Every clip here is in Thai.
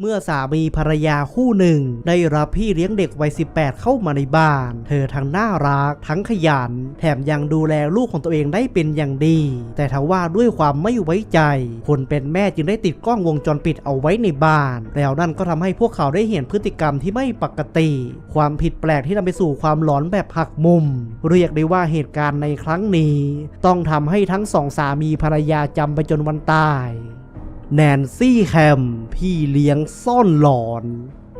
เมื่อสามีภรรยาคู่หนึ่ง ได้รับพี่เลี้ยงเด็กวัย 18 เข้ามาในบ้าน เธอทั้งน่ารัก ทั้งขยัน แถมยังดูแลลูกของตัวเองได้เป็นอย่างดี แต่ทว่าด้วยความไม่ไว้ใจ คนเป็นแม่จึงได้ติดกล้องวงจรปิดเอาไว้ในบ้าน แล้วนั่นก็ทำให้พวกเขาได้เห็นพฤติกรรมที่ไม่ปกติ ความผิดแปลกที่นำไปสู่ความหลอนแบบหักมุม เรียกได้ว่าเหตุการณ์ในครั้งนี้ ต้องทำให้ทั้งสองสามีภรรยาจำไปจนวันตาย แนนซี่แคม พี่เลี้ยงซ่อนหลอน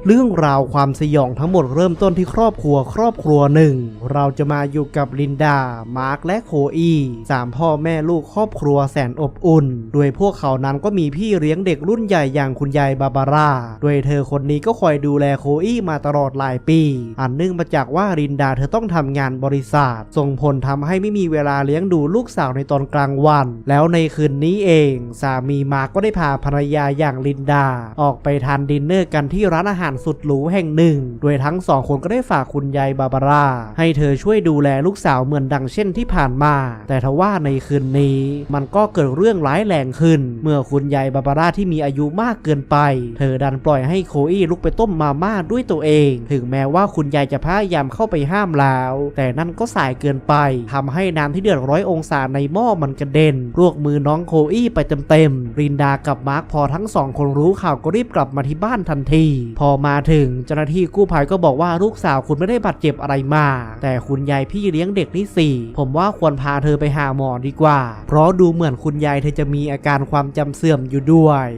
เรื่องราวความสยองทั้งหมดเริ่มต้นที่ครอบครัวครอบครัวหนึ่ง เราจะมาอยู่กับลินดา มาร์คและโคอีสามพ่อแม่ลูกครอบครัวแสนอบอุ่น โดยพวกเขานั้นก็มีพี่เลี้ยงเด็กรุ่นใหญ่อย่างคุณยายบาบาร่า โดยเธอคนนี้ก็คอยดูแลโคอีมาตลอดหลายปี อันเนื่องมาจากว่าลินดาเธอต้องทำงานบริษัท ส่งผลทำให้ไม่มีเวลาเลี้ยงดูลูกสาวในตอนกลางวัน แล้วในคืนนี้เอง สามีมาร์คก็ได้พาภรรยาอย่างลินดา ออกไปทานดินเนอร์กันที่ร้านอาหารสุดหรูแห่งหนึ่ง โดยทั้งสองคนก็ได้ฝากคุณยายบาบาร่า ให้เธอช่วยดูแลลูกสาวเหมือนดังเช่นที่ผ่านมา แต่ทว่าในคืนนี้ มันก็เกิดเรื่องร้ายแรงขึ้น เมื่อคุณยายบาบาร่าที่มีอายุมากเกินไป เธอดันปล่อยให้โคอี้ลุกไปต้มมาม่าด้วยตัวเอง ถึงแม้ว่าคุณยายจะพยายามเข้าไปห้ามแล้ว แต่นั่นก็สายเกินไปทำให้น้ำที่เดือดร้อยองศาในหม้อมันกระเด็นลวกมือน้องโคอี้ไปเต็มๆรินดากับมาร์คพอทั้งสองคนรู้ข่าวก็รีบกลับมาที่บ้านทันที พอมาถึงเจ้าหน้าที่กู้ภัยก็บอกว่าลูกสาวคุณไม่ได้บาดเจ็บอะไรมาก แต่คุณยายพี่เลี้ยงเด็กนี่สี่ผมว่าควรพาเธอไปหาหมอดีกว่า เพราะดูเหมือนคุณยายเธอจะมีอาการความจำเสื่อมอยู่ด้วย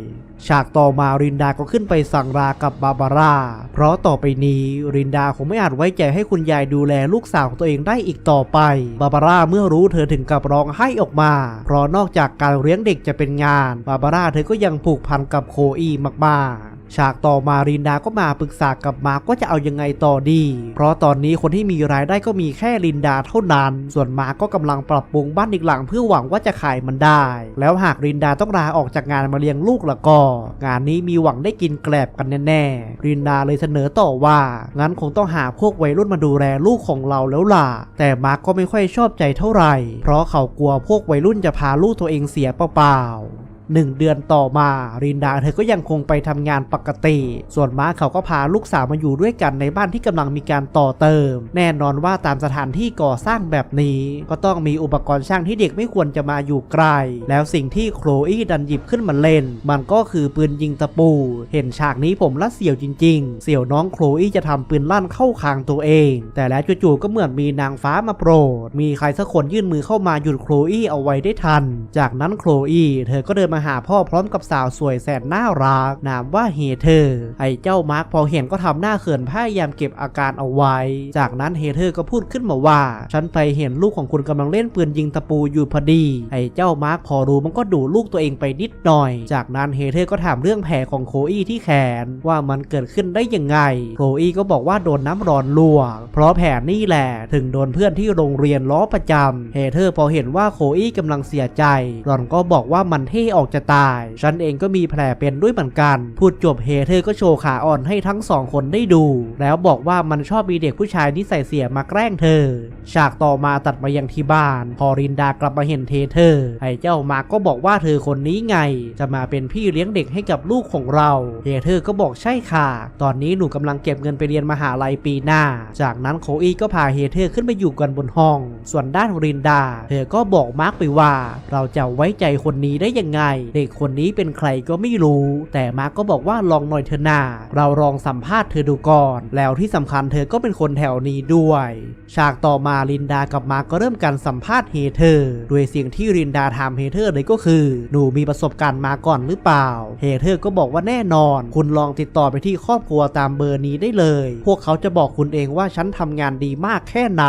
ฉากต่อมารินดาก็ขึ้นไปสั่งลากับบาบาร่า เพราะต่อไปนี้รินดาคงไม่อาจไว้ใจให้คุณยายดูแลลูกสาวของตัวเองได้อีกต่อไป บาบาร่าเมื่อรู้เธอถึงกับร้องไห้ออกมา เพราะนอกจากการเลี้ยงเด็กจะเป็นงาน บาบาร่าเธอก็ยังผูกพันกับโคอีมากๆ ฉากต่อมารินดาก็มาปรึกษากับมาร์กว่าจะเอายังไงต่อดี เพราะตอนนี้คนที่มีรายได้ก็มีแค่ลินดาเท่านั้น ส่วนมาร์กก็กำลังปรับปรุงบ้านอีกหลังเพื่อหวังว่าจะขายมันได้ แล้วหากรินดาต้องลาออกจากงานมาเลี้ยงลูกล้วก็ งานนี้มีหวังได้กินแกลบกันแน่ๆรินดาเลยเสนอต่อว่า งั้นคงต้องหาพวกวัยรุ่นมาดูแลลูกของเราแล้วล่ะ แต่มาร์กก็ไม่ค่อยชอบใจเท่าไหร่ เพราะเขากลัวพวกวัยรุ่นจะพาลูกตัวเองเสียเปล่าๆ หนึ่งเดือนต่อมารินดาเธอก็ยังคงไปทำงานปกติ ส่วนม้าเขาก็พาลูกสาวมาอยู่ด้วยกันในบ้านที่กำลังมีการต่อเติม แน่นอนว่าตามสถานที่ก่อสร้างแบบนี้ ก็ต้องมีอุปกรณ์ช่างที่เด็กไม่ควรจะมาอยู่ใกล แล้วสิ่งที่โคลอี้ดันหยิบขึ้นมาเล่น มันก็คือปืนยิงตะปู เห็นฉากนี้ผมละเสียวจริง ๆ เสี่ยวน้องโคลอี้จะทำปืนลั่นเข้าคางตัวเอง แต่แล้วจู่ๆก็เหมือนมีนางฟ้ามาโปรด มีใครสักคนยื่นมือเข้ามาหยุดโคลอี้เอาไว้ได้ทัน จากนั้นโคลอี้เธอก็เดินมาหาพ่อพร้อมกับสาวสวยแสนน่ารักนามว่าเฮเธอร์ไอ้เจ้ามาร์คพอเห็นก็ทำหน้าเขินพยายามเก็บอาการเอาไว้ จากนั้นเฮเธอร์ก็พูดขึ้นมาว่า ฉันไปเห็นลูกของคุณกำลังเล่นปืนยิงตะปูอยู่พอดี ไอ้เจ้ามาร์คพอรู้มันก็ดูลูกตัวเองไปนิดหน่อย จากนั้นเฮเธอร์ก็ถามเรื่องแผลของโคอี้ที่แขนว่ามันเกิดขึ้นได้ยังไง โคอี้ก็บอกว่าโดนน้ำร้อนลวก เพราะแผลนี่แหละถึงโดนเพื่อนที่โรงเรียนล้อประจำเฮเธอร์พอเห็นว่าโคอี้กำลังเสียใจรอนก็บอกว่ามันเท่ออกจะตาย ฉันเองก็มีแผลเป็นด้วยเหมือนกัน พูดจบเฮเธอร์ก็โชว์ขาอ่อนให้ทั้งสองคนได้ดู แล้วบอกว่ามันชอบมีเด็กผู้ชายนิสัยเสียมาแกล้งเธอ ฉากต่อมาตัดมายังที่บ้าน พอรินดากลับมาเห็นเทเธอร์ไอ้เจ้ามาร์กก็บอกว่าเธอคนนี้ไง จะมาเป็นพี่เลี้ยงเด็กให้กับลูกของเราเฮเธอร์ก็บอกใช่ค่ะ ตอนนี้หนูกำลังเก็บเงินไปเรียนมหาลัยปีหน้า จากนั้นโคอีก็พาเฮเธอร์ขึ้นไปอยู่กันบนห้อง ส่วนด้านรินดา เธอก็บอกมาร์กไปว่า เราจะไว้ใจคนนี้ได้ยังไงเด็กคนนี้เป็นใครก็ไม่รู้ แต่มาร์กก็บอกว่าลองหน่อยเถอะนาเราลองสัมภาษณ์เธอดูก่อน แล้วที่สำคัญเธอก็เป็นคนแถวนี้ด้วย ฉากต่อมาลินดากับมาร์กก็เริ่มการสัมภาษณ์เฮเธอร์โดยเสียงที่รินดาถามเฮเธอร์เลยก็คือหนูมีประสบการณ์มาก่อนหรือเปล่าเฮเธอร์ก็บอกว่าแน่นอน คุณลองติดต่อไปที่ครอบครัวตามเบอร์นี้ได้เลย พวกเขาจะบอกคุณเองว่าฉันทำงานดีมากแค่ไหน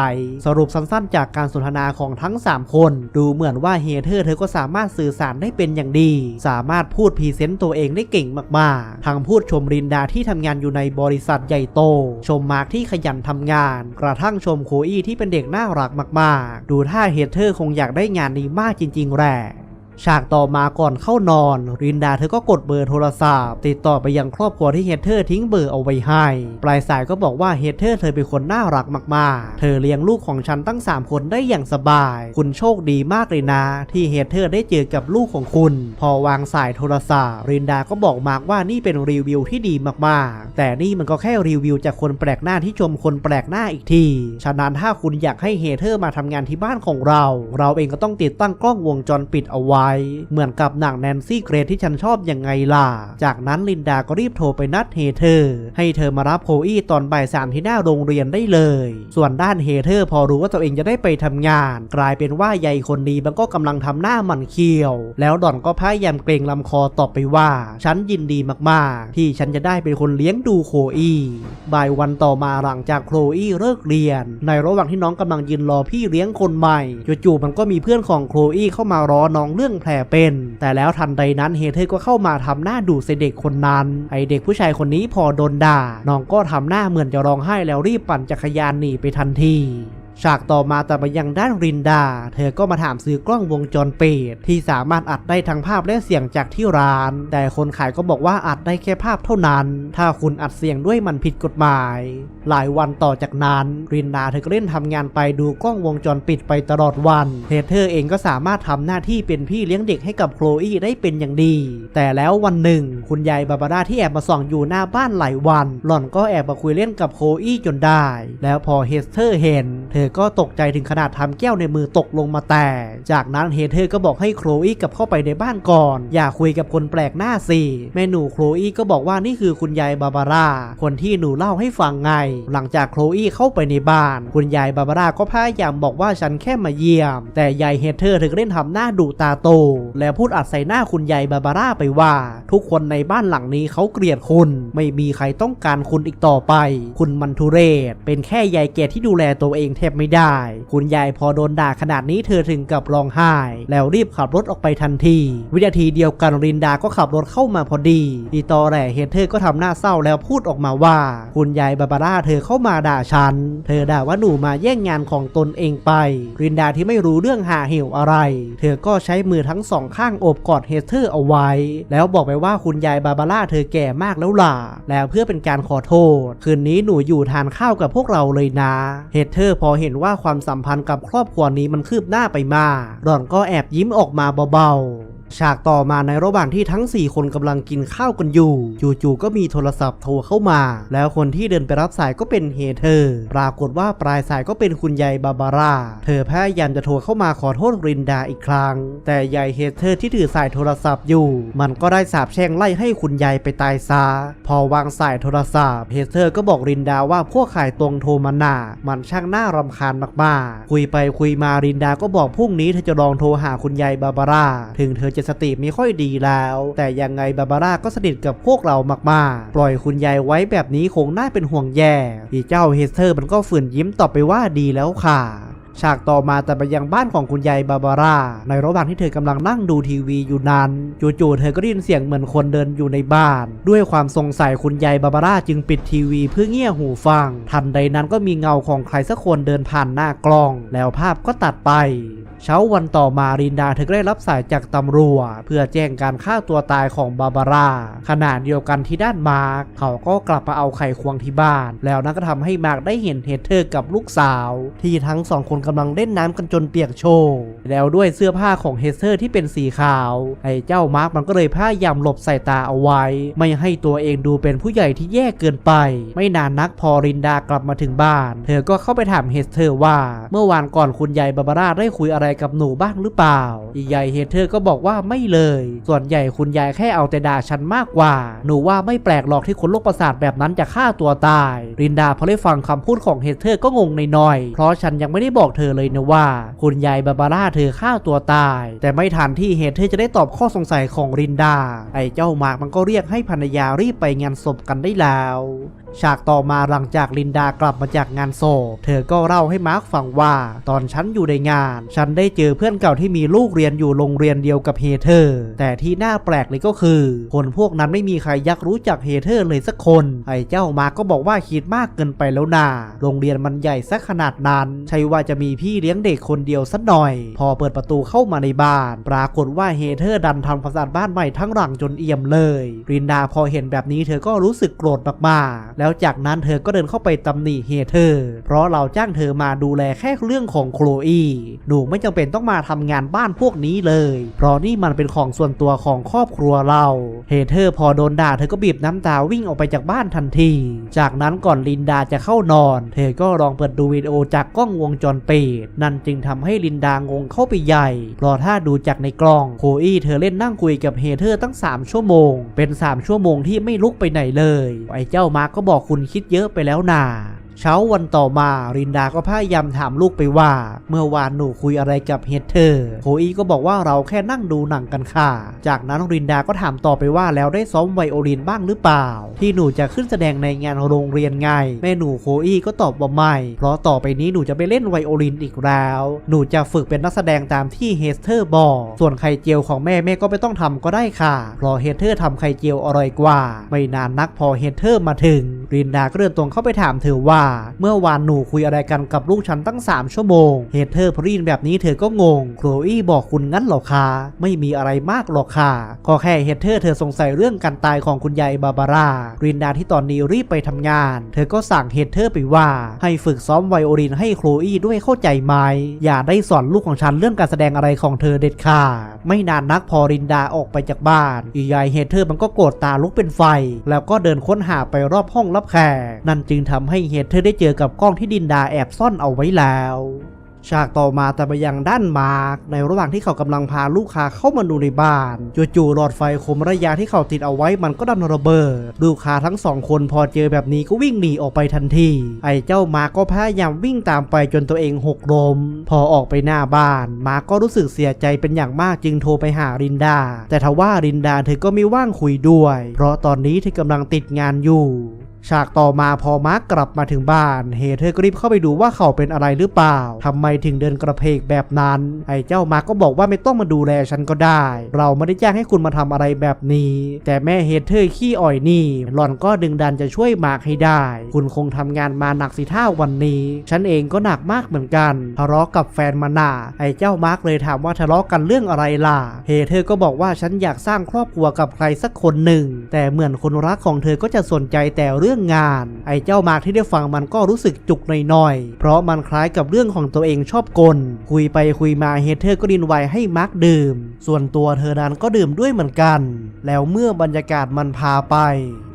สรุปสั้นๆ จากการสนทนาของทั้ง 3 คน ดูเหมือนว่าเฮเธอร์เธอก็สามารถสื่อสารได้เป็นอย่างดี สามารถพูดพรีเซนต์ตัวเองได้เก่งมากๆ ทั้งพูดชมรินดาที่ทำงานอยู่ในบริษัทใหญ่โต ชมมาร์คที่ขยันทำงาน กระทั่งชมโคอี้ที่เป็นเด็กน่ารักมาก ๆ ดูท่าเฮเธอร์คงอยากได้งานนี้มากจริง ๆแหละ ฉากต่อมาก่อนเข้านอน รินดาเธอก็กดเบอร์โทรศัพท์ ติดต่อไปยังครอบครัวที่เฮเธอร์ทิ้งเบอร์เอาไว้ให้ ปลายสายก็บอกว่าเฮเธอร์เธอเป็นคนน่ารักมากๆ เธอเลี้ยงลูกของฉันตั้ง 3 คนได้อย่างสบาย คุณโชคดีมากเลยนะ ที่เฮเธอร์ได้เจอกับลูกของคุณ พอวางสายโทรศัพท์ รินดาก็บอกมาร์กว่านี่เป็นรีวิวที่ดีมากๆ แต่นี่มันก็แค่รีวิวจากคนแปลกหน้าที่ชมคนแปลกหน้าอีกทีฉะนั้นถ้าคุณอยากให้เฮเธอร์มาทำงานที่บ้านของเรา เราเองก็ต้องติดตั้งกล้องวงจรปิดเอาไว้เหมือนกับหนังแนนซี่เกรทที่ฉันชอบยังไงล่ะ จากนั้นลินดาก็รีบโทรไปนัดเฮเธอร์ให้เธอมารับโคอี้ตอนบ่ายสามที่หน้าโรงเรียนได้เลย ส่วนด้านเฮเธอร์พอรู้ว่าตัวเองจะได้ไปทำงาน กลายเป็นว่ายายคนนี้มันก็กำลังทำหน้ามันเคี้ยว แล้วดอนก็พยายามเกรงลำคอตอบไปว่า ฉันยินดีมากๆ ที่ฉันจะได้เป็นคนเลี้ยงดูโคอี้บ่ายวันต่อมาหลังจากโคลอี้เลิกเรียน ในระหว่างที่น้องกำลังยืนรอพี่เลี้ยงคนใหม่จู่ๆมันก็มีเพื่อนของโคลอี้เข้ามารอน้องเรื่องแผลเป็น แต่แล้วทันใดนั้นเฮเธอร์ก็เข้ามาทำหน้าดูใส่เด็กคนนั้น ไอเด็กผู้ชายคนนี้พอโดนด่าน้องก็ทำหน้าเหมือนจะร้องไห้แล้วรีบปั่นจักรยานหนีไปทันที ฉากต่อมาแต่ไปยังด้านรินดา เธอก็มาถามซื้อกล้องวงจรปิดที่สามารถอัดได้ทั้งภาพและเสียงจากที่ร้าน แต่คนขายก็บอกว่าอัดได้แค่ภาพเท่านั้น ถ้าคุณอัดเสียงด้วยมันผิดกฎหมาย หลายวันต่อจากนั้นรินดาเธอก็เล่นทำงานไปดูกล้องวงจรปิดไปตลอดวันเฮเธอร์เองก็สามารถทำหน้าที่เป็นพี่เลี้ยงเด็กให้กับโคลอี้ได้เป็นอย่างดี แต่แล้ววันหนึ่ง คุณยายบาบาร่าที่แอบมาส่องอยู่หน้าบ้านหลายวัน หล่อนก็แอบมาคุยเล่นกับโคลอี้จนได้ แล้วพอเฮเธอร์เห็นเธอก็ตกใจถึงขนาดทำแก้วในมือตกลงมาแตกจากนั้นเฮเธอร์ก็บอกให้โคลอี้กลับเข้าไปในบ้านก่อน อย่าคุยกับคนแปลกหน้าสิแม่หนูโคลอี้ก็บอกว่านี่คือคุณยายบาบาร่าคนที่หนูเล่าให้ฟังไง หลังจากโคลอี้เข้าไปในบ้าน คุณยายบาบาร่าก็พยายามบอกว่าฉันแค่มาเยี่ยม แต่ยายเฮเธอร์เธอเล่นทำหน้าดุตาโต แล้วพูดอัดใส่หน้าคุณยายบาบาร่าไปว่า ทุกคนในบ้านหลังนี้เขาเกลียดคุณ ไม่มีใครต้องการคุณอีกต่อไป คุณมันทุเรศเป็นแค่ยายแก่ที่ดูแลตัวเองแทบไม่ได้ คุณยายพอโดนด่าขนาดนี้เธอถึงกับร้องไห้ แล้วรีบขับรถออกไปทันที วินาทีเดียวกันรินดาก็ขับรถเข้ามาพอดีอีตอแหล่เฮเธอก็ทำหน้าเศร้าแล้วพูดออกมาว่า คุณยายบาบาร่าเธอเข้ามาด่าฉัน เธอด่าว่าหนูมาแย่งงานของตนเองไป รินดาที่ไม่รู้เรื่องหาเหวอะไร เธอก็ใช้มือทั้งสองข้างโอบกอดเฮเธอร์เอาไว้ แล้วบอกไปว่าคุณยายบาบาร่าเธอแก่มากแล้วล่ะ แล้วเพื่อเป็นการขอโทษ คืนนี้หนูอยู่ทานข้าวกับพวกเราเลยนะ เฮเธอร์พอเห็นว่าความสัมพันธ์กับครอบครัวนี้มันคืบหน้าไปมากหล่อนก็แอบยิ้มออกมาเบาๆ ฉากต่อมาในระหว่างที่ทั้ง 4 คนกำลังกินข้าวกันอยู่ จู่ๆก็มีโทรศัพท์โทรเข้ามา แล้วคนที่เดินไปรับสายก็เป็นเฮเธอร์ปรากฏว่าปลายสายก็เป็นคุณยายบาบาร่า เธอพยายามจะโทรเข้ามาขอโทษรินดาอีกครั้ง แต่ยายเฮเธอร์ที่ถือสายโทรศัพท์อยู่ มันก็ได้สาบแช่งไล่ให้คุณยายไปตายซะพอวางสายโทรศัพท์เฮเธอร์ก็บอกรินดาว่าพวกขายตรงโทรมาหนามันช่างน่ารำคาญมากๆ คุยไปคุยมารินดาก็บอกพรุ่งนี้เธอจะลองโทรหาคุณยายบาบาร่า ถึงเธอจะสติไม่ค่อยดีแล้ว แต่ยังไงบาบาร่าก็สนิทกับพวกเรามากๆ ปล่อยคุณยายไว้แบบนี้คงน่าเป็นห่วงแย่อีเจ้าเฮสเธอร์มันก็ฝืนยิ้มตอบไปว่าดีแล้วค่ะฉากต่อมาแต่ไปยังบ้านของคุณยายบาบาร่า ในระหว่างที่เธอกำลังนั่งดูทีวีอยู่นั้น จู่ๆเธอก็ได้ยินเสียงเหมือนคนเดินอยู่ในบ้าน ด้วยความสงสัยคุณยายบาบาร่าจึงปิดทีวีเพื่อเงี่ยหูฟัง ทันใดนั้นก็มีเงาของใครสักคนเดินผ่านหน้ากล้อง แล้วภาพก็ตัดไป เช้าวันต่อมารินดาเธอได้รับสายจากตำรวจเพื่อแจ้งการฆ่าตัวตายของบาบาร่าขณะเดียวกันที่ด้านมาร์คเขาก็กลับมาเอาไข่ควงที่บ้าน แล้วนั่นก็ทำให้มาร์คได้เห็นเฮเธอร์กับลูกสาว ที่ทั้งสองคนกำลังเล่นน้ำกันจนเปียกโชกแล้วด้วยเสื้อผ้าของเฮเธอร์ที่เป็นสีขาวไอ้เจ้ามาร์คมันก็เลยพยายามหลบสายตาเอาไว้ ไม่ให้ตัวเองดูเป็นผู้ใหญ่ที่แย่เกินไป ไม่นานนักพอรินดากลับมาถึงบ้าน เธอก็เข้าไปถามเฮเธอร์ว่า เมื่อวานก่อนคุณยายบาบาร่าได้คุยอะไรกับหนูบ้างหรือเปล่า อียายเฮเธอร์ก็บอกว่าไม่เลย ส่วนใหญ่คุณยายแค่เอาแต่ด่าฉันมากกว่า หนูว่าไม่แปลกหรอกที่คนโรคประสาทแบบนั้นจะฆ่าตัวตาย รินดาพอได้ฟังคำพูดของเฮเธอร์ก็งงในน้อย เพราะฉันยังไม่ได้บอกเธอเลยนะว่า คุณยายบาบาร่าเธอฆ่าตัวตาย แต่ไม่ทันที่เฮเธอร์จะได้ตอบข้อสงสัยของรินดา ไอ้เจ้ามากมันก็เรียกให้ภรรยารีบไปงานศพกันได้แล้ว ฉากต่อมาหลังจากลินดากลับมาจากงานโศพเธอก็เล่าให้มาร์คฟังว่า ตอนฉันอยู่ในงาน ฉันได้เจอเพื่อนเก่าที่มีลูกเรียนอยู่โรงเรียนเดียวกับเฮเธอร์ แต่ที่น่าแปลกเลยก็คือ คนพวกนั้นไม่มีใครยักรู้จักเฮเธอร์เลยสักคน ไอ้เจ้ามาร์คก็บอกว่าคิดมากเกินไปแล้วนาโรงเรียนมันใหญ่สักขนาดนั้น ใช่ว่าจะมีพี่เลี้ยงเด็กคนเดียวสักหน่อย พอเปิดประตูเข้ามาในบ้าน ปรากฏว่าเฮเธอร์ดันทำความสะอาดบ้านใหม่ทั้งหลังจนเอี่ยมเลยรินดาพอเห็นแบบนี้เธอก็รู้สึกโกรธมากๆแล้แล้วจากนั้นเธอก็เดินเข้าไปตำหนิเฮเธอร์เพราะเราจ้างเธอมาดูแลแค่เรื่องของโคลอีหนูไม่จำเป็นต้องมาทำงานบ้านพวกนี้เลย เพราะนี่มันเป็นของส่วนตัวของครอบครัวเราเฮเธอร์พอโดนด่าเธอก็บีบน้ำตาวิ่งออกไปจากบ้านทันที จากนั้นก่อนลินดาจะเข้านอน เธอก็ลองเปิดดูวิดีโอจากกล้องวงจรปิดนั่นจึงทำให้ลินดางงเข้าไปใหญ่ เพราะถ้าดูจากในกล้องโคอี้เธอเล่นนั่งคุยกับเฮเธอร์ตั้ง 3 ชั่วโมง เป็น 3 ชั่วโมงที่ไม่ลุกไปไหนเลยไอ้เจ้ามาร์กก็บอกคุณคิดเยอะไปแล้วนา เช้าวันต่อมารินดาก็พยายามถามลูกไปว่า เมื่อวานหนูคุยอะไรกับเฮเธอร์โคอีก็บอกว่าเราแค่นั่งดูหนังกันค่ะ จากนั้นรินดาก็ถามต่อไปว่าแล้วได้ซ้อมไวโอลินบ้างหรือเปล่า ที่หนูจะขึ้นแสดงในงานโรงเรียนไง แม่หนูโคอีก็ตอบว่าไม่ เพราะต่อไปนี้หนูจะไปเล่นไวโอลินอีกแล้ว หนูจะฝึกเป็นนักแสดงตามที่เฮเธอร์บอก ส่วนไข่เจียวของแม่แม่ก็ไม่ต้องทำก็ได้ค่ะเพราะเฮเธอร์ทำไข่เจียวอร่อยกว่า ไม่นานนักพอเฮเธอร์มาถึง รินดาก็เดินตรงเข้าไปถามเธอว่าเมื่อวานหนูคุยอะไรกันกับลูกฉันตั้ง 3 ชั่วโมง เฮเธอร์พอได้ยินแบบนี้เธอก็งง โคลอี้บอกคุณงั้นเหรอคะไม่มีอะไรมากหรอกค่ะก็แค่เฮเธอร์เธอสงสัยเรื่องการตายของคุณยายบาบาร่ารินดาที่ตอนนี้รีบไปทำงาน เธอก็สั่งเฮเธอร์ไปว่า ให้ฝึกซ้อมไวโอลินให้โคลอี้ด้วยเข้าใจไหมอย่าได้สอนลูกของฉันเรื่องการแสดงอะไรของเธอเด็ดขาดไม่นานนักพอรินดาออกไปจากบ้านอียายเฮเธอร์มันก็โกรธตาลุกเป็นไฟ แล้วก็เดินค้นหาไปรอบห้องรับแขกนั่นจึงทำให้เฮเธอได้เจอกับกล้องที่ดินดาแอบซ่อนเอาไว้แล้ว ฉากต่อมาแต่ไปยังด้านมาร์กในระหว่างที่เขากำลังพาลูกค้าเข้ามาดูในบ้านจู่ๆหลอดไฟคมระยะที่เขาติดเอาไว้มันก็ดันระเบิดลูกค้าทั้งสองคนพอเจอแบบนี้ก็วิ่งหนีออกไปทันที ไอ้เจ้ามาร์กก็พยายามวิ่งตามไปจนตัวเองหกล้มพอออกไปหน้าบ้าน มาร์กก็รู้สึกเสียใจเป็นอย่างมากจึงโทรไปหารินดา แต่ทว่ารินดาเธอก็ไม่ว่างคุยด้วย เพราะตอนนี้เธอกำลังติดงานอยู่ ฉากต่อมาพอมาร์กกลับมาถึงบ้าน เฮเธอร์ก็รีบเข้าไปดูว่าเขาเป็นอะไรหรือเปล่าทำไมถึงเดินกระเพกแบบนั้น ไอ้เจ้ามาร์กก็บอกว่าไม่ต้องมาดูแลฉันก็ได้ เราไม่ได้จ้างให้คุณมาทำอะไรแบบนี้ แต่แม่เฮเธอร์ขี้อ่อยนี่หล่อนก็ดึงดันจะช่วยมาร์กให้ได้ คุณคงทำงานมาหนักสิท่าวันนี้ ฉันเองก็หนักมากเหมือนกันทะเลาะกับแฟนมาหนาไอ้เจ้ามาร์กเลยถามว่าทะเลาะกันเรื่องอะไรล่ะ เฮเธอร์ก็บอกว่าฉันอยากสร้างครอบครัวกับใครสักคนหนึ่ง แต่เหมือนคนรักของเธอก็จะสนใจแต่เรื่องงาน ไอ้เจ้ามาร์กที่ได้ฟังมันก็รู้สึกจุกหน่อยๆ เพราะมันคล้ายกับเรื่องของตัวเองชอบกล คุยไปคุยมาเฮเธอร์ก็ดินไวให้มาร์กดื่ม ส่วนตัวเธอนั้นก็ดื่มด้วยเหมือนกัน แล้วเมื่อบรรยากาศมันพาไป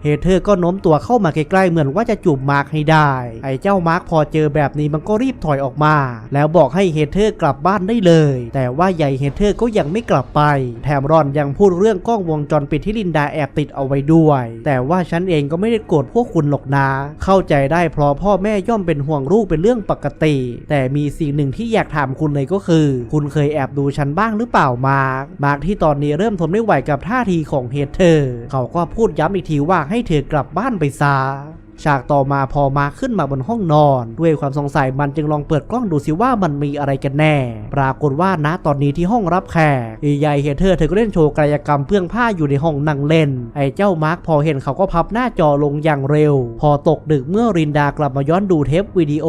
เฮเธอร์ก็โน้มตัวเข้ามาใกล้ๆเหมือนว่าจะจูบมาร์กให้ได้ ไอ้เจ้ามาร์กพอเจอแบบนี้มันก็รีบถอยออกมา แล้วบอกให้เฮเธอร์กลับบ้านได้เลย แต่ว่าใหญ่เฮเธอร์ก็ยังไม่กลับไป แถมรอนยังพูดเรื่องกล้องวงจรปิดที่ลินดาแอบติดเอาไว้ด้วย แต่ว่าฉันเองก็ไม่ได้โกรธพวกคุณหรอกนะ เข้าใจได้เพราะพ่อแม่ย่อมเป็นห่วงลูกเป็นเรื่องปกติ แต่มีสิ่งหนึ่งที่อยากถามคุณเลยก็คือ คุณเคยแอบดูฉันบ้างหรือเปล่ามาร์กมาร์กที่ตอนนี้เริ่มทนไม่ไหวกับท่าทีของเฮเธอร์เขาก็พูดย้ำอีกทีว่าให้เธอกลับบ้านไปซะ ฉากต่อมาพอมาขึ้นมาบนห้องนอน ด้วยความสงสัยมันจึงลองเปิดกล้องดูสิว่ามันมีอะไรกันแน่ ปรากฏว่าณตอนนี้ที่ห้องรับแขกยายเฮเธอร์เธอก็เล่นโชว์กายกรรมเพื่องผ้าอยู่ในห้องนั่งเล่น ไอ้เจ้ามาร์คพอเห็นเขาก็พับหน้าจอลงอย่างเร็ว พอตกดึกเมื่อรินดากลับมาย้อนดูเทปวิดีโอ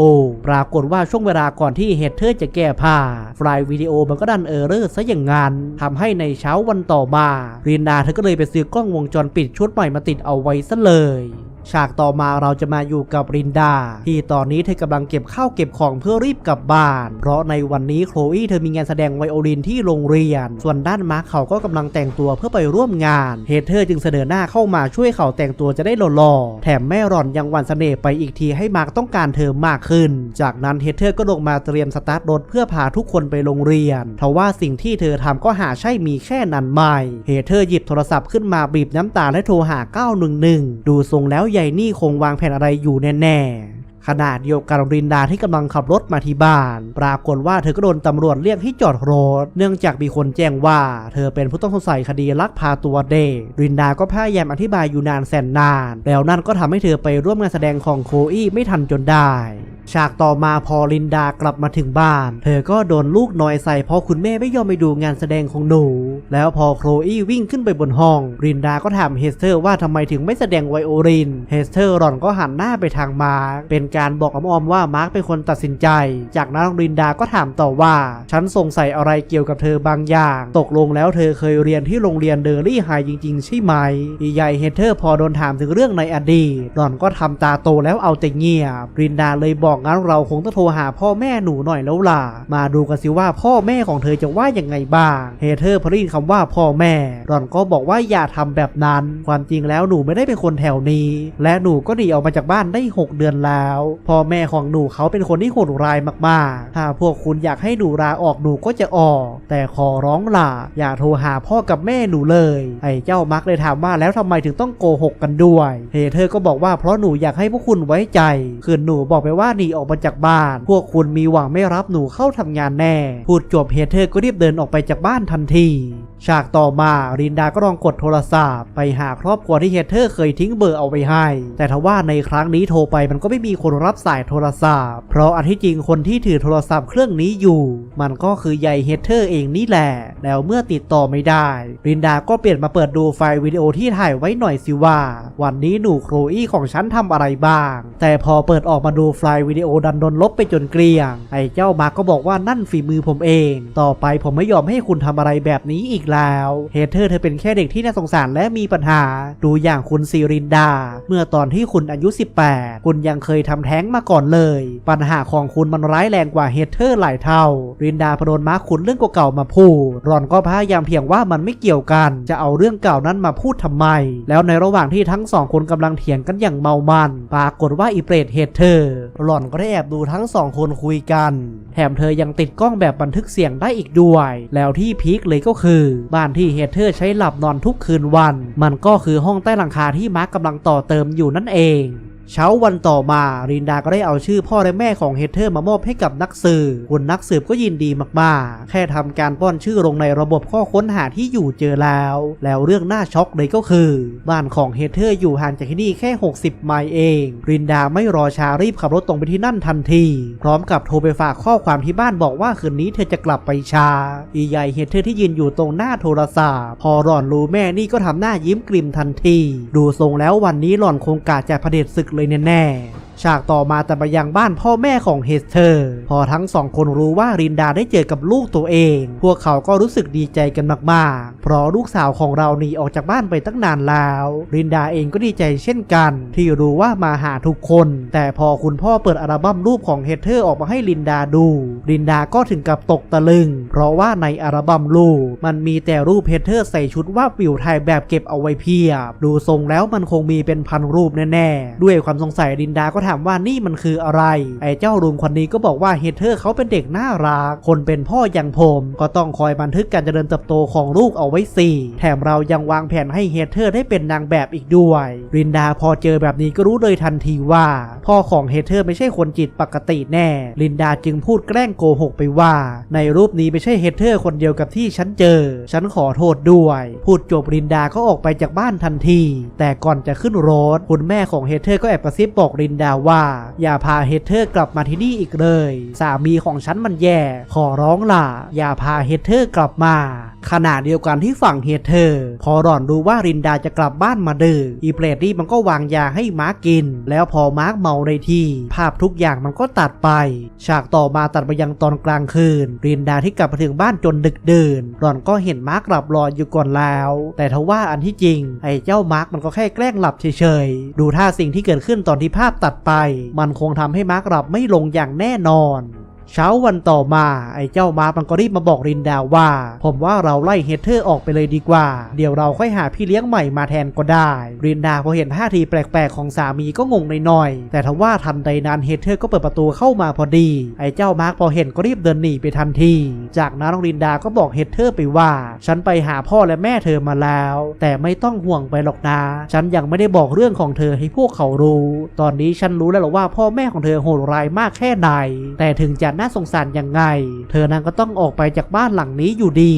ปรากฏว่าช่วงเวลาก่อนที่เฮเธอร์จะแก้ผ้าไฟล์วิดีโอมันก็ดันเออร์เรอร์ซะอย่างงั้นทำให้ในเช้าวันต่อมารินดาเธอก็เลยไปซื้อกล้องวงจรปิดชุดใหม่มาติดเอาไว้ซะเลย ฉากต่อมาเราจะมาอยู่กับรินดา ที่ตอนนี้เธอกำลังเก็บข้าวเก็บของเพื่อรีบกลับบ้าน เพราะในวันนี้โคลอี้เธอมีงานแสดงไวโอลินที่โรงเรียน ส่วนด้านมาร์คเขาก็กำลังแต่งตัวเพื่อไปร่วมงานเฮเธอร์จึงเสนอหน้าเข้ามาช่วยเขาแต่งตัวจะได้หล่อๆแถมแม่รอนยังหวันเสน่ห์ไปอีกทีให้มาร์คต้องการเธอมากขึ้น จากนั้นเฮเธอร์ก็ลงมาเตรียมสตาร์ทรถเพื่อพาทุกคนไปโรงเรียนทว่าสิ่งที่เธอทำก็หาใช่มีแค่นั้นไม่เฮเธอร์หยิบโทรศัพท์ขึ้นมาบีบน้ำตาและโทรหา 911 ดูทรงแล้วใหญ่นี่คงวางแผนอะไรอยู่แน่ๆ ขณะเดียวกันรินดาที่กำลังขับรถมาที่บ้าน ปรากฏว่าเธอก็โดนตำรวจเรียกให้จอดรถ เนื่องจากมีคนแจ้งว่า เธอเป็นผู้ต้องสงสัยคดีลักพาตัวเด็กรินดาก็พยายามอธิบายอยู่นานแสนนาน แล้วนั่นก็ทำให้เธอไปร่วมงานแสดงของโคอี้ไม่ทันจนได้ฉากต่อมาพอลินดากลับมาถึงบ้าน เธอก็โดนลูกน้อยใส่เพราะคุณแม่ไม่ยอมไปดูงานแสดงของหนู แล้วพอโคลอี้วิ่งขึ้นไปบนห้องรินดาก็ถามเฮสเตอร์ว่าทำไมถึงไม่แสดงไวโอลิน เฮสเตอร์หล่อนก็หันหน้าไปทางมาร์เป็นการบอกอ้อมๆว่ามาร์คเป็นคนตัดสินใจ จากนั้นรินดาก็ถามต่อว่า ฉันสงสัยอะไรเกี่ยวกับเธอบางอย่าง ตกลงแล้วเธอเคยเรียนที่โรงเรียนเดอร์รี่ไฮจริงๆ ใช่ไหมใหญ่เฮเตอร์พอโดนถามถึงเรื่องในอดีตหล่อนก็ทำตาโตแล้วเอาแต่เงียบ รินดาเลยบอกงั้นเราคงต้องโทรหาพ่อแม่หนูหน่อยแล้วล่ะ มาดูกันสิว่าพ่อแม่ของเธอจะว่ายังไงบ้าง เฮเธอร์พอได้ยินคำว่าพ่อแม่ หล่อนก็บอกว่าอย่าทำแบบนั้น ความจริงแล้วหนูไม่ได้เป็นคนแถวนี้ และหนูก็หนีออกมาจากบ้านได้ 6 เดือนแล้วพ่อแม่ของหนูเขาเป็นคนที่โหดร้ายมากๆ ถ้าพวกคุณอยากให้หนูลาออกหนูก็จะออก แต่ขอร้องล่ะอย่าโทรหาพ่อกับแม่หนูเลย ไอ้เจ้ามักเลยถามว่าแล้วทำไมถึงต้องโกหกกันด้วยเฮเธอร์ก็บอกว่าเพราะหนูอยากให้พวกคุณไว้ใจคือหนูบอกไปว่าหนีออกมาจากบ้าน พวกคุณมีหวังไม่รับหนูเข้าทำงานแน่ พูดจบเฮเธอร์ก็รีบเดินออกไปจากบ้านทันที ฉากต่อมารินดาก็ลองกดโทรศัพท์ไปหาครอบครัวที่เฮเธอร์เคยทิ้งเบอร์เอาไว้ให้ แต่ทว่าในครั้งนี้โทรไปมันก็ไม่มีคนรับสายโทรศัพท์ เพราะอันที่จริงคนที่ถือโทรศัพท์เครื่องนี้อยู่ มันก็คือยายเฮเธอร์เองนี่แหละ แล้วเมื่อติดต่อไม่ได้ รินดาก็เปลี่ยนมาเปิดดูไฟล์วิดีโอที่ถ่ายไว้หน่อยสิว่า วันนี้หนูโครอี้ของฉันทำอะไรบ้าง แต่พอเปิดออกมาดูไฟล์วิดีโอดันโดนลบไปจนเกลี้ยง ไอ้เจ้ามาก็บอกว่านั่นฝีมือผมเอง ต่อไปผมไม่ยอมให้คุณทำอะไรแบบนี้อีกแล้ว เฮเธอร์เธอเป็นแค่เด็กที่น่าสงสารและมีปัญหา ดูอย่างคุณซีรินดา เมื่อตอนที่คุณอายุ 18 คุณยังเคยทำแท้งมาก่อนเลย ปัญหาของคุณมันร้ายแรงกว่าเฮเธอร์หลายเท่า รินดาพโดนมาคุณเรื่องเก่าๆมาพูดรอนก็พยายามเพียงว่ามันไม่เกี่ยวกัน จะเอาเรื่องเก่านั้นมาพูดทำไม แล้วในระหว่างที่ทั้งสองคนกำลังเถียงกันอย่างเมามัน ปรากฏว่าอีเปรตเฮเธอร์หล่อนก็ได้แอบดูทั้งสองคนคุยกัน แถมเธอยังติดกล้องแบบบันทึกเสียงได้อีกด้วย แล้วที่พีคเลยก็คือบ้านที่เฮเธอร์ใช้หลับนอนทุกคืนวัน มันก็คือห้องใต้หลังคาที่มาร์กกำลังต่อเติมอยู่นั่นเอง เช้าวันต่อมารินดาก็ได้เอาชื่อพ่อและแม่ของเฮเธอร์มามอบให้กับนักสืบคุณนักสืบก็ยินดีมากๆ แค่ทำการป้อนชื่อลงในระบบข้อค้นหาที่อยู่เจอแล้ว แล้วเรื่องน่าช็อกเลยก็คือ บ้านของเฮเธอร์อยู่ห่างจากที่นี่แค่ 60 ไมล์เอง รินดาไม่รอช้ารีบขับรถตรงไปที่นั่นทันที พร้อมกับโทรไปฝากข้อความที่บ้านบอกว่าคืนนี้เธอจะกลับไปชา อีใหญ่เฮเธอร์ที่ยืนอยู่ตรงหน้าโทรศัพท์ พอหล่อนรู้แม่นี่ก็ทำหน้ายิ้มกลิ่มทันที ดูทรงแล้ววันนี้หล่อนคงกาจะเผด็จศึกเลยแน่ๆฉากต่อมาแต่ไปยังบ้านพ่อแม่ของเฮสเธอร์ พอทั้งสองคนรู้ว่ารินดาได้เจอกับลูกตัวเอง พวกเขาก็รู้สึกดีใจกันมากๆ เพราะลูกสาวของเราหนีออกจากบ้านไปตั้งนานแล้ว รินดาเองก็ดีใจเช่นกัน ที่รู้ว่ามาหาทุกคน แต่พอคุณพ่อเปิดอัลบั้มรูปของเฮสเธอร์ออกมาให้รินดาดู รินดาก็ถึงกับตกตะลึง เพราะว่าในอัลบั้มรูปมันมีแต่รูปเฮสเธอร์ใส่ชุดว่าวิวไทยแบบเก็บเอาไว้เพียบ ดูทรงแล้วมันคงมีเป็นพันรูปแน่ๆ ด้วยความสงสัยรินดาก็ถามว่านี่มันคืออะไร ไอ้เจ้าลุงคนนี้ก็บอกว่าเฮเธอร์เขาเป็นเด็กน่ารัก คนเป็นพ่ออย่างผมก็ต้องคอยบันทึกการเจริญเติบโตของลูกเอาไว้สิแถมเรายังวางแผนให้เฮเธอร์ได้เป็นนางแบบอีกด้วย รินดาพอเจอแบบนี้ก็รู้เลยทันทีว่า พ่อของเฮเธอร์ไม่ใช่คนจิตปกติแน่ รินดาจึงพูดแกล้งโกหกไปว่า ในรูปนี้ไม่ใช่เฮเธอร์คนเดียวกับที่ฉันเจอ ฉันขอโทษด้วย พูดจบรินดาก็ออกไปจากบ้านทันที แต่ก่อนจะขึ้นรถคุณแม่ของเฮเธอร์ก็แอบกระซิบบอกรินดาว่า อย่าพาเฮเธอร์กลับมาที่นี่อีกเลย สามีของฉันมันแย่ ขอร้องล่ะ อย่าพาเฮเธอร์กลับมาขณะเดียวกันที่ฝั่งเฮเธอร์ พอหลอนรู้ว่ารินดาจะกลับบ้านมาดื้ออีเปรตนี่มันก็วางยาให้มาร์กกิน แล้วพอมาร์กเมาในที่ ภาพทุกอย่างมันก็ตัดไป ฉากต่อมาตัดไปยังตอนกลางคืน รินดาที่กลับมาถึงบ้านจนดึกดื่นหลอนก็เห็นมาร์กหลับรออยู่ก่อนแล้ว แต่ทว่าอันที่จริง ไอ้เจ้ามาร์กมันก็แค่แกล้งหลับเฉยๆดูท่าสิ่งที่เกิดขึ้นตอนที่ภาพตัดไป มันคงทำให้มาร์กหลับไม่ลงอย่างแน่นอน เช้าวันต่อมาไอ้เจ้ามาร์คมันก็รีบมาบอกรินดาว่า ผมว่าเราไล่เฮเธอร์ออกไปเลยดีกว่า เดี๋ยวเราค่อยหาพี่เลี้ยงใหม่มาแทนก็ได้ รินดาพอเห็นท่าทีแปลกๆของสามีก็งงหน่อยๆแต่ทว่าทันใดนั้นเฮเธอร์ก็เปิดประตูเข้ามาพอดี ไอ้เจ้ามาร์คพอเห็นก็รีบเดินหนีไปทันที จากนั้นน้องรินดาก็บอกเฮเธอร์ไปว่า ฉันไปหาพ่อและแม่เธอมาแล้ว แต่ไม่ต้องห่วงไปหรอกนะ ฉันยังไม่ได้บอกเรื่องของเธอให้พวกเขารู้ ตอนนี้ฉันรู้แล้วหรอกว่าพ่อแม่ของเธอโหดร้ายมากแค่ไหนแต่ถึงจะน่าสงสารยังไง เธอนั้นก็ต้องออกไปจากบ้านหลังนี้อยู่ดี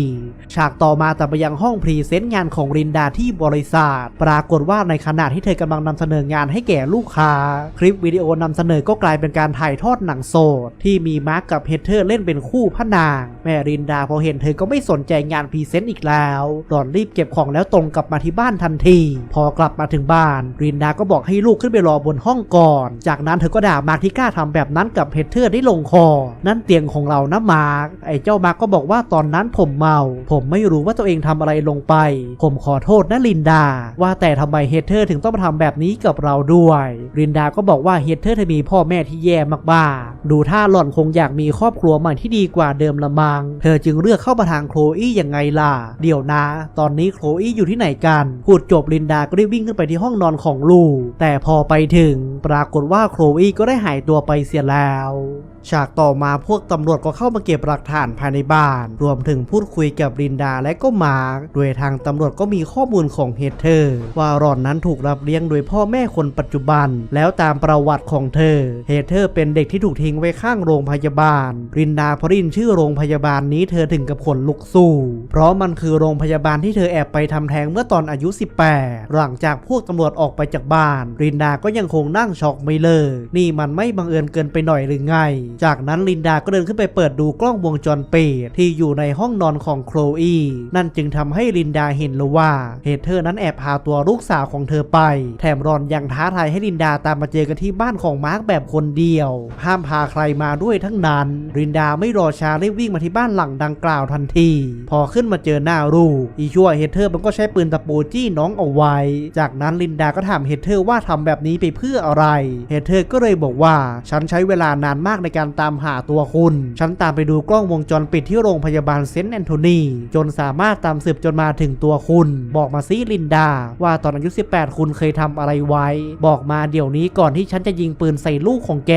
ฉากต่อมาแต่ไปยังห้องพรีเซนต์งานของรินดาที่บริษัท ปรากฏว่าในขณะที่เธอกำลังนำเสนองานให้แก่ลูกค้า คลิปวิดีโอนำเสนอก็กลายเป็นการถ่ายทอดหนังโสด ที่มีมาร์กกับเฮเธอร์เล่นเป็นคู่พระนาง แม่รินดาพอเห็นเธอก็ไม่สนใจงานพรีเซนต์อีกแล้วหล่อนรีบเก็บของแล้วตรงกลับมาที่บ้านทันที พอกลับมาถึงบ้าน รินดาก็บอกให้ลูกขึ้นไปรอบนห้องก่อน จากนั้นเธอก็ด่ามาร์กที่กล้าทำแบบนั้นกับเฮเธอร์ได้ลงคอนั่นเตียงของเรานะมาร์กไอ้เจ้ามาร์กก็บอกว่าตอนนั้นผมเมา ผมไม่รู้ว่าตัวเองทำอะไรลงไป ผมขอโทษนะลินดา ว่าแต่ทำไมเฮเธอร์ถึงต้องมาทำแบบนี้กับเราด้วยรินดาก็บอกว่าเฮเธอร์เธอมีพ่อแม่ที่แย่มากๆดูท่าหล่อนคงอยากมีครอบครัวใหม่ที่ดีกว่าเดิมละมัง เธอจึงเลือกเข้ามาทางโคลอี้ยังไงล่ะ เดี๋ยวนะ ตอนนี้โคลอี้อยู่ที่ไหนกัน พูดจบลินดาก็รีบวิ่งขึ้นไปที่ห้องนอนของลูกแต่พอไปถึง ปรากฏว่าโคลอี้ก็ได้หายตัวไปเสียแล้ว ฉากต่อมาพวกตำรวจก็เข้ามาเก็บหลักฐานภายในบ้าน รวมถึงพูดคุยกับรินดาและก็มาร์กโดยทางตำรวจก็มีข้อมูลของเฮเธอร์ว่าหลอนนั้นถูกรับเลี้ยงโดยพ่อแม่คนปัจจุบัน แล้วตามประวัติของเธอ เฮเธอร์เป็นเด็กที่ถูกทิ้งไว้ข้างโรงพยาบาล รินดาพอรินชื่อโรงพยาบาลนี้เธอถึงกับขนลุกสู้ เพราะมันคือโรงพยาบาลที่เธอแอบไปทำแท้งเมื่อตอนอายุ 18 หลังจากพวกตำรวจออกไปจากบ้าน รินดาก็ยังคงนั่งช็อกไม่เลิก นี่มันไม่บังเอิญเกินไปหน่อยหรือไงจากนั้นลินดาก็เดินขึ้นไปเปิดดูกล้องวงจรปิดที่อยู่ในห้องนอนของโคลอีนั่นจึงทำให้ลินดาเห็นเลยว่าเฮเธอร์นั้นแอบพาตัวลูกสาวของเธอไป แถมรอนยังท้าทายให้ลินดาตามมาเจอกันที่บ้านของมาร์กแบบคนเดียว ห้ามพาใครมาด้วยทั้งนั้น ลินดาไม่รอช้ารีบวิ่งมาที่บ้านหลังดังกล่าวทันที พอขึ้นมาเจอหน้าลูกอีชั่วเฮเธอร์มันก็ใช้ปืนตะปูจี้น้องเอาไว้ จากนั้นลินดาก็ถามเฮเธอร์ว่าทำแบบนี้ไปเพื่ออะไรเฮเธอร์ก็เลยบอกว่าฉันใช้เวลานานมากในการตามหาตัวคุณ ฉันตามไปดูกล้องวงจรปิดที่โรงพยาบาลเซนต์แอนโทนีจนสามารถตามสืบจนมาถึงตัวคุณ บอกมาซิลินดา ว่าตอนอายุ 18 คุณเคยทำอะไรไว้ บอกมาเดี๋ยวนี้ก่อนที่ฉันจะยิงปืนใส่ลูกของแก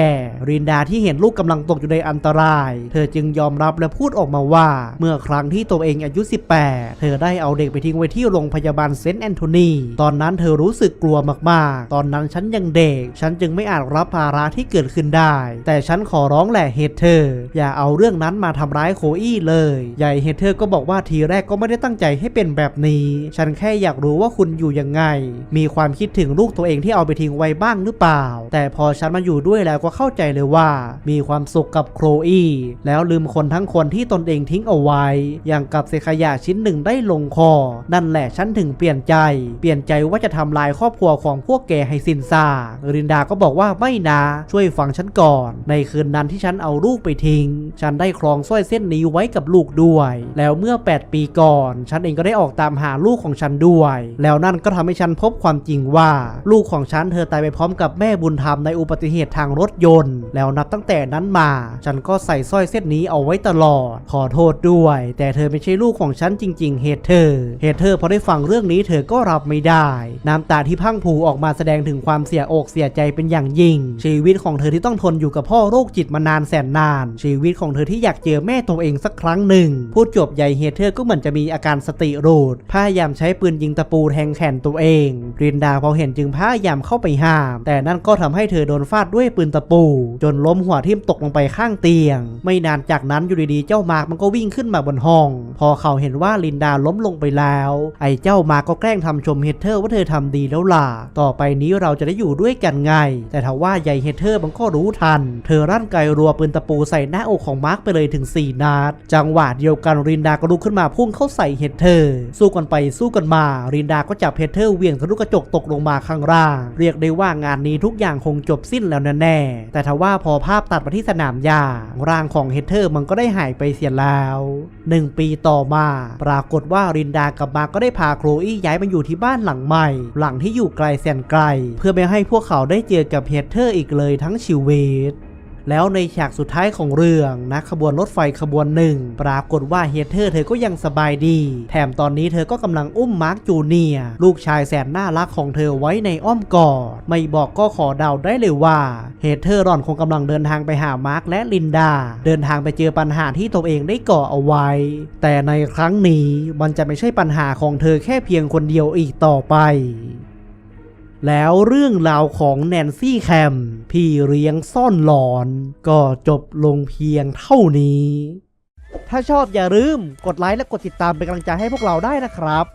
รินดาที่เห็นลูกกำลังตกอยู่ในอันตราย เธอจึงยอมรับและพูดออกมาว่า เมื่อครั้งที่ตัวเองอายุ 18 เธอได้เอาเด็กไปทิ้งไว้ที่โรงพยาบาลเซนต์แอนโทนีตอนนั้นเธอรู้สึกกลัวมากๆ ตอนนั้นฉันยังเด็ก ฉันจึงไม่อาจรับภาระที่เกิดขึ้นได้ แต่ฉันขอร้ององแหละเฮเธอร์อย่าเอาเรื่องนั้นมาทำร้ายโคอี้เลย ใหญ่เฮเธอร์ก็บอกว่าทีแรกก็ไม่ได้ตั้งใจให้เป็นแบบนี้ ฉันแค่อยากรู้ว่าคุณอยู่ยังไง มีความคิดถึงลูกตัวเองที่เอาไปทิ้งไว้บ้างหรือเปล่า แต่พอฉันมาอยู่ด้วยแล้วก็เข้าใจเลยว่า มีความสุขกับโคลอี้แล้วลืมคนทั้งคนที่ตนเองทิ้งเอาไว้ อย่างกับเศษขยะชิ้นหนึ่งได้ลงคอ นั่นแหละฉันถึงเปลี่ยนใจ เปลี่ยนใจว่าจะทำลายครอบครัวของพวกแกให้สิ้นซากรินดาก็บอกว่าไม่นะช่วยฟังฉันก่อน ในคืนนั้นที่ฉันเอาลูกไปทิ้ง ฉันได้ครองสร้อยเส้นนี้ไว้กับลูกด้วย แล้วเมื่อ 8 ปีก่อน ฉันเองก็ได้ออกตามหาลูกของฉันด้วย แล้วนั่นก็ทำให้ฉันพบความจริงว่า ลูกของฉันเธอตายไปพร้อมกับแม่บุญธรรมในอุบัติเหตุทางรถยนต์ แล้วนับตั้งแต่นั้นมา ฉันก็ใส่สร้อยเส้นนี้เอาไว้ตลอด ขอโทษด้วย แต่เธอไม่ใช่ลูกของฉันจริง ๆเฮเธอร์เฮเธอพอได้ฟังเรื่องนี้เธอก็รับไม่ได้ น้ำตาที่พังพรูออกมาแสดงถึงความเสียอกเสียใจเป็นอย่างยิ่ง ชีวิตของเธอที่ต้องทนอยู่กับพ่อโรคจิตมานานแสนนาน ชีวิตของเธอที่อยากเจอแม่ตัวเองสักครั้งหนึ่ง พูดจบใหญ่เฮเธอร์ก็เหมือนจะมีอาการสติรูดพยายามใช้ปืนยิงตะปูแทงแขนตัวเองรินดาพอเห็นจึงพยายามเข้าไปห้าม แต่นั่นก็ทำให้เธอโดนฟาดด้วยปืนตะปู จนล้มหัวทิ่มตกลงไปข้างเตียง ไม่นานจากนั้นอยู่ดีๆเจ้ามาร์กมันก็วิ่งขึ้นมาบนห้อง พอเขาเห็นว่าลินดาล้มลงไปแล้ว ไอ้เจ้ามาร์กก็แกล้งทำชมเฮเธอร์ว่าเธอทำดีแล้วล่ะต่อไปนี้เราจะได้อยู่ด้วยกันไง แต่ทว่าใหญ่เฮเธอร์มันก็รู้ทัน เธอรั่นไกรัวปืนตะปูใส่หน้าอกของมาร์กไปเลยถึง 4 นัด จังหวะเดียวกันรินดาก็ลุกขึ้นมาพุ่งเข้าใส่เฮเธอร์ สู้กันไปสู้กันมา รินดาก็จับเฮเธอร์เวียงทะลุกระจกตกลงมาข้างล่าง เรียกได้ว่างานนี้ทุกอย่างคงจบสิ้นแล้วแน่แต่ทว่าพอภาพตัดมาที่สนามหญ้าร่างของเฮเธอร์มันก็ได้หายไปเสียแล้วหนึ่งปีต่อมา ปรากฏว่ารินดากับมาร์กก็ได้พาโคลอี้ย้ายมาอยู่ที่บ้านหลังใหม่ หลังที่อยู่ไกลแสนไกล เพื่อไม่ให้พวกเขาได้เจอกับเฮเธอร์อีกเลยทั้งชีวิต แล้วในฉากสุดท้ายของเรื่องนะขบวนรถไฟขบวนหนึ่งปรากฏว่าเฮเธอร์เธอก็ยังสบายดี แถมตอนนี้เธอก็กำลังอุ้มมาร์คจูเนียลูกชายแสนน่ารักของเธอไว้ในอ้อมกอดไม่บอกก็ขอเดาได้เลยว่าเฮเธอร์รอนคงกำลังเดินทางไปหามาร์คและลินดา เดินทางไปเจอปัญหาที่ตัวเองได้ก่อเอาไว้ แต่ในครั้งนี้มันจะไม่ใช่ปัญหาของเธอแค่เพียงคนเดียวอีกต่อไป แล้วเรื่องราวของแนนซี่แคมพี่เลี้ยงซ่อนหลอน ก็จบลงเพียงเท่านี้ ถ้าชอบอย่าลืมกดไลค์และกดติดตามเป็นกำลังใจให้พวกเราได้นะครับ